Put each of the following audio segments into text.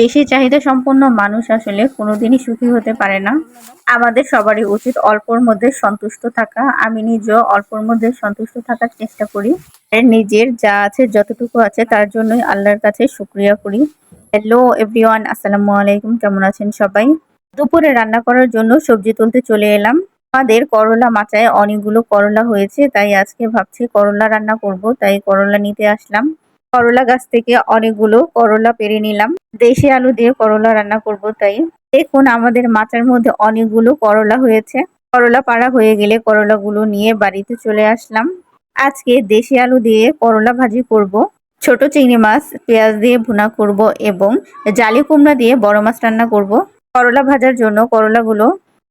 বেশি চাহিদা সম্পন্ন মানুষ আসলে কোনোদিনই সুখী হতে পারে না। আমাদের সবারই উচিত অল্পর মধ্যে সন্তুষ্ট থাকা। আমি নিজেও অল্পর মধ্যে সন্তুষ্ট থাকার চেষ্টা করি। নিজের যা আছে, যতটুকু আছে, তার জন্যই আল্লাহর কাছে শুকরিয়া করি। হ্যালো এভরিওয়ান আসসালামু আলাইকুম কেমন আছেন সবাই? দুপুরে রান্না করার জন্য সবজি তুলতে চলে এলাম। আমাদের করলা মাচায় অনেকগুলো করলা হয়েছে, তাই আজকে ভাবছি করলা রান্না করব, তাই করলা নিতে আসলাম। করলা গাছ থেকে অনেকগুলো করলা পেরে নিলাম। দেশি আলু দিয়ে করলা রান্না করব তাই। দেখুন, আমাদের মাচার মধ্যে অনেকগুলো করলা হয়েছে। করলা পাড়া হয়ে গেলে করলাগুলো নিয়ে বাড়িতে চলে আসলাম। আজকে দেশি আলু দিয়ে করলা ভাজি করব। ছোট চিংড়ি মাছ, পেঁয়াজ দিয়ে ভুনা করব এবং জালি কুমড়া দিয়ে বড় মাছ রান্না করব। করলা ভাজার জন্য করলাগুলো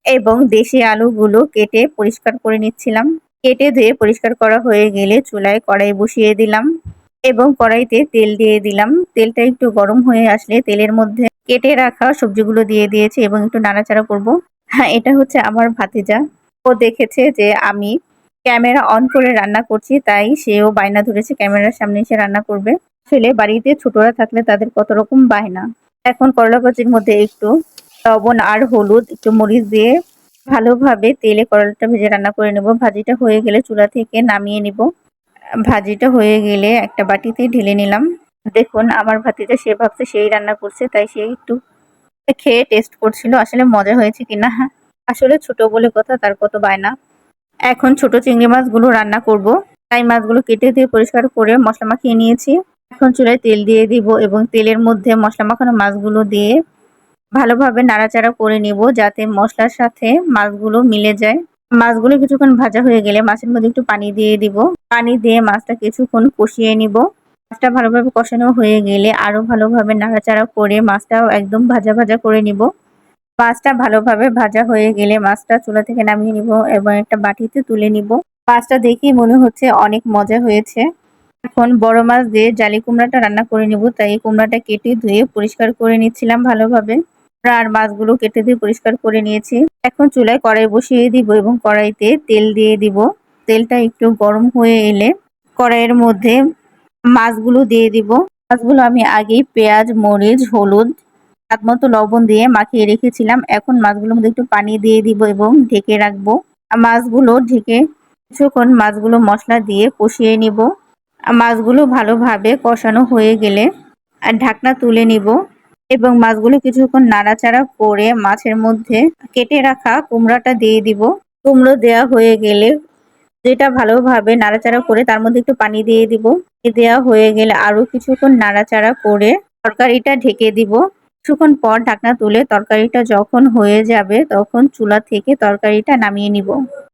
এবং দেশি আলুগুলো কেটে পরিষ্কার করে নিচ্ছিলাম। কেটে ধুয়ে পরিষ্কার করা হয়ে গেলে চুলায় কড়াই বসিয়ে দিলাম। এবং কড়াইতে তেল দিয়ে দিলাম। তেলটা একটু গরম হয়ে আসলে তেলের মধ্যে কেটে রাখা সবজিগুলো দিয়ে দিয়েছি এবং একটু নাড়াচাড়া করব। হ্যাঁ এটা হচ্ছে আমার ভাতিজা। ও দেখেছে যে আমি ক্যামেরা অন করে রান্না করছি, তাই সেও বায়না ধরেছে ক্যামেরার সামনে এসে রান্না করবে। আসলে বাড়িতে ছোটরা থাকলে তাদের কত রকম বায়না। এখন করলা ভাজির মধ্যে একটু লবণ আর হলুদ, একটু মরিচ দিয়ে ভালোভাবে তেলে করলাটা ভেজে রান্না করে নেব। ভাজিটা হয়ে গেলে চুলা থেকে নামিয়ে নিব। ভাজিটা হয়ে গেলে একটা বাটিতে ঢেলে নিলাম। দেখুন, আমার ভাতিটা সে ভাবছে সেই রান্না করছে, তাই সে একটু খেয়ে টেস্ট করছিল, আসলে মজা হয়েছে কিনা। আসলে ছোট বলে কথা, তার কত বায়না। এখন ছোট চিংড়ি মাছগুলো রান্না করব। তাই মাছগুলো কেটে দিয়ে পরিষ্কার করে মশলা মাখিয়ে নিয়েছি। এখন চুলায় তেল দিয়ে দিব এবং তেলের মধ্যে মশলা মাখানো মাছগুলো দিয়ে ভালোভাবে নাড়াচাড়া করে নিব যাতে মশলার সাথে মাছগুলো মিলে যায়। মাছগুলো কিছুক্ষণ ভাজা হয়ে গেলে মাছের মধ্যে একটু পানি দিয়ে দিব। পানি দিয়ে মাছটা কিছুক্ষণ কষিয়ে নিব। মাছটা ভালোভাবে কষানো হয়ে গেলে আরও ভালোভাবে নাড়াচাড়া করে মাছটাও একদম ভাজা ভাজা করে নিব। মাছটা ভালোভাবে ভাজা হয়ে গেলে মাছটা চুলা থেকে নামিয়ে নিব এবং একটা বাটিতে তুলে নিব। মাছটা দেখেই মনে হচ্ছে অনেক মজা হয়েছে। এখন বড় মাছ দিয়ে জালি কুমড়াটা রান্না করে নিব, তাই কুমড়াটা কেটে ধুয়ে পরিষ্কার করে নিচ্ছিলাম ভালোভাবে। আর মাছগুলো কেটে দিয়ে পরিষ্কার করে নিয়েছি। এখন চুলায় কড়াই বসিয়ে দিব এবং কড়াইতে তেল দিয়ে দিব। তেলটা একটু গরম হয়ে এলে কড়াইয়ের মধ্যে মাছগুলো দিয়ে দিব। মাছগুলো আমি আগেই পেঁয়াজ, মরিচ, হলুদ স্বাদ মতো লবণ দিয়ে মাখিয়ে রেখেছিলাম। এখন মাছগুলোর মধ্যে একটু পানি দিয়ে দিব এবং ঢেকে রাখব। মাছগুলো ঢেকে কিছুক্ষণ মাছগুলো মশলা দিয়ে কষিয়ে নিব। মাছগুলো ভালোভাবে কষানো হয়ে গেলে আর ঢাকনা তুলে নিব। এবং মাছগুলো কিছুক্ষণ নাড়াচাড়া করে মাছের মধ্যে কেটে রাখা কুমড়াটা দিয়ে দিব। কুমড়ো দেওয়া হয়ে গেলে যেটা ভালোভাবে নাড়াচাড়া করে তার মধ্যে একটু পানি দিয়ে দিব। দেওয়া হয়ে গেলে আরও কিছুক্ষণ নাড়াচাড়া করে তরকারিটা ঢেকে দিব। কিছুক্ষণ পর ঢাকনা তুলে তরকারিটা যখন হয়ে যাবে তখন চুলা থেকে তরকারিটা নামিয়ে নিব।